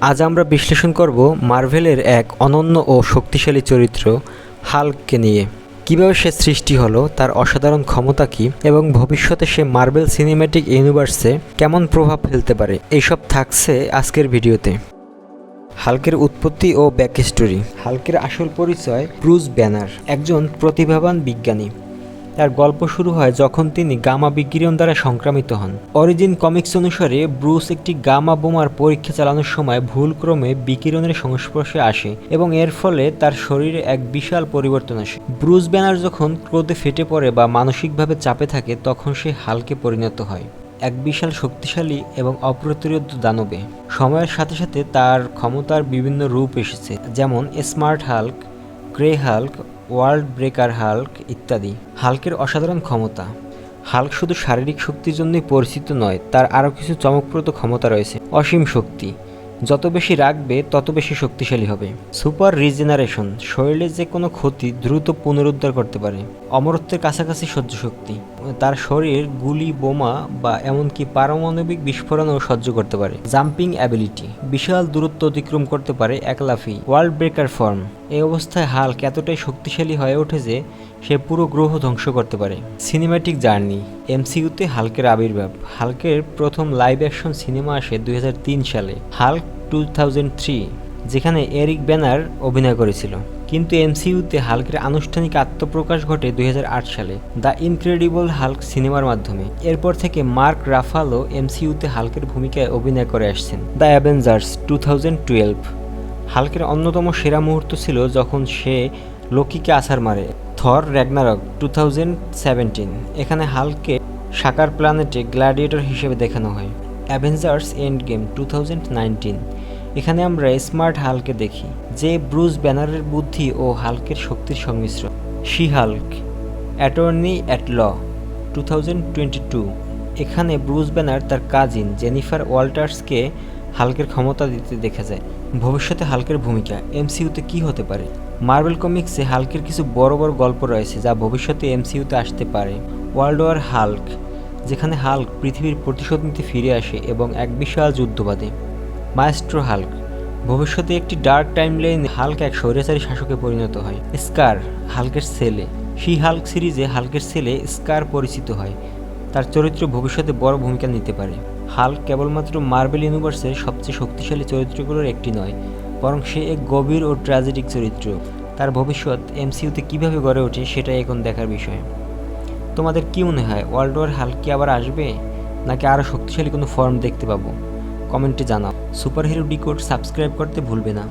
আজ আমরা বিশ্লেষণ করব মার্ভেলের এক অনন্য ও শক্তিশালী চরিত্র, হাল্ককে নিয়ে। কীভাবে সে সৃষ্টি হলো, তার অসাধারণ ক্ষমতা কী, এবং ভবিষ্যতে সে মার্বেল সিনেম্যাটিক ইউনিভার্সে কেমন প্রভাব ফেলতে পারে এইসব থাকছে আজকের ভিডিওতে। হালকের উৎপত্তি ও ব্যাক স্টোরি হালকের আসল পরিচয় ব্রুস ব্যানার, একজন প্রতিভাবান বিজ্ঞানী। তার গল্প শুরু হয় যখন তিনি গামা বিকিরণ দ্বারা সংক্রামিত হন। অরিজিন কমিক্স অনুসারে ব্রুস একটি গামা বোমার পরীক্ষা চালানোর সময় ভুলক্রমে বিকিরণের সংস্পর্শে আসে এবং এর ফলে তার শরীরে এক বিশাল পরিবর্তন আসে। ব্রুস ব্যানার যখন ক্রোধে ফেটে পড়ে বা মানসিকভাবে চাপে থাকে, তখন সে হালকে পরিণত হয়, এক বিশাল শক্তিশালী এবং অপ্রতিরোধ দানবে। সময়ের সাথে সাথে তার ক্ষমতার বিভিন্ন রূপ এসেছে, যেমন smart Hulk grey Hulk, world breaker Hulk ইত্যাদি। হাল্কের অসাধারণ ক্ষমতা। হাল্ক শুধু শারীরিক শক্তির জন্যই পরিচিত নয়, তার আরও কিছু চমকপ্রদ ক্ষমতা রয়েছে। অসীম শক্তি। যত বেশি রাখবে, তত বেশি শক্তিশালী হবে। Super regeneration. শরীরে যে কোনো ক্ষতি দ্রুত পুনরুদ্ধার করতে পারে। অমরত্বের কাছাকাছি সহ্য শক্তি। তার শরীর, গুলি, বোমা বা এমনকি পারমাণবিক বিস্ফোরণও সহ্য করতে পারে। Jumping ability. বিশাল দূরত্ব অতিক্রম করতে পারে একলাফি। World breaker form. এই অবস্থায় হাল্ক এতটাই শক্তিশালী হয়ে ওঠে যে সে পুরো গ্রহ ধ্বংস করতে পারে। Cinematic journey. এমসিইউতে হালকের আবির্ভাব। হালকের প্রথম লাইভ অ্যাকশন সিনেমা আসে দুই হাজার তিন সালে, হাল্ক টু যেখানে এরিক ব্যানার অভিনয় করেছিল। কিন্তু এমসিইউতে হাল্কের আনুষ্ঠানিক আত্মপ্রকাশ ঘটে দুই হাজার আট সালে, দ্য ইনক্রেডিবল হাল্ক সিনেমার মাধ্যমে। এরপর থেকে মার্ক রাফালো এমসিইউতে হাল্কের ভূমিকায় অভিনয় করে আসছেন। দ্য অ্যাভেঞ্জার্স, টু হাল্কের অন্যতম সেরা মুহূর্ত ছিল যখন সে লোকিকে আছাড় মারে। থর র্যাগনারক টু এখানে হালকে সাকার প্ল্যানেটে গ্ল্যাডিয়েটর হিসেবে দেখানো হয়। অ্যাভেঞ্জার্স এন্ড গেম টু এখানে আমরা স্মার্ট হালকে দেখি, যে ব্রুস ব্যানারের বুদ্ধি ও হালকের শক্তির সংমিশ্রণ she Hulk, attorney at law two, এখানে ব্রুস ব্যানার তার কাজিন জেনিফার ওয়াল্টার্সকে হালকের ক্ষমতা দিতে দেখা যায়। ভবিষ্যতে হালকের ভূমিকা, এমসিইউতে কি হতে পারে? মার্বেল কমিক্সে হালকের কিছু বড় বড় গল্প রয়েছে যা ভবিষ্যতে এমসিইউতে আসতে পারে। ওয়ার্ল্ড ওয়ার হাল্ক, যেখানে হাল্ক পৃথিবীর প্রতিশোধ নিতে ফিরে আসে এবং এক বিশাল যুদ্ধবাদে। মায়েস্ট্রো হাল্ক, ভবিষ্যতে একটি ডার্ক টাইমলাইন হাল্ক এক স্বৈরাচারী শাসকে পরিণত হয়। স্কার, হাল্কের ছেলে। শি হাল্ক সিরিজে হাল্কের ছেলে স্কার পরিচিত হয়। তার চরিত্র ভবিষ্যতে বড় ভূমিকা নিতে পারে। হাল্ক কেবলমাত্র মার্বেল ইউনিভার্সের সবচেয়ে শক্তিশালী চরিত্রগুলোর একটি নয়, বরং সে এক গভীর ও ট্র্যাজেডিক চরিত্র। তার ভবিষ্যৎ এমসিউতে কীভাবে গড়ে ওঠে সেটাই এখন দেখার বিষয়। তোমাদের কী মনে হয় ওয়ার্ল্ড ওয়ার হাল্ক কি আবার আসবে, নাকি আরও শক্তিশালী কোনো ফর্ম দেখতে পাবো? কমেন্টে জানাও। সুপার হিরো ডিকোড সাবস্ক্রাইব করতে ভুলবে না।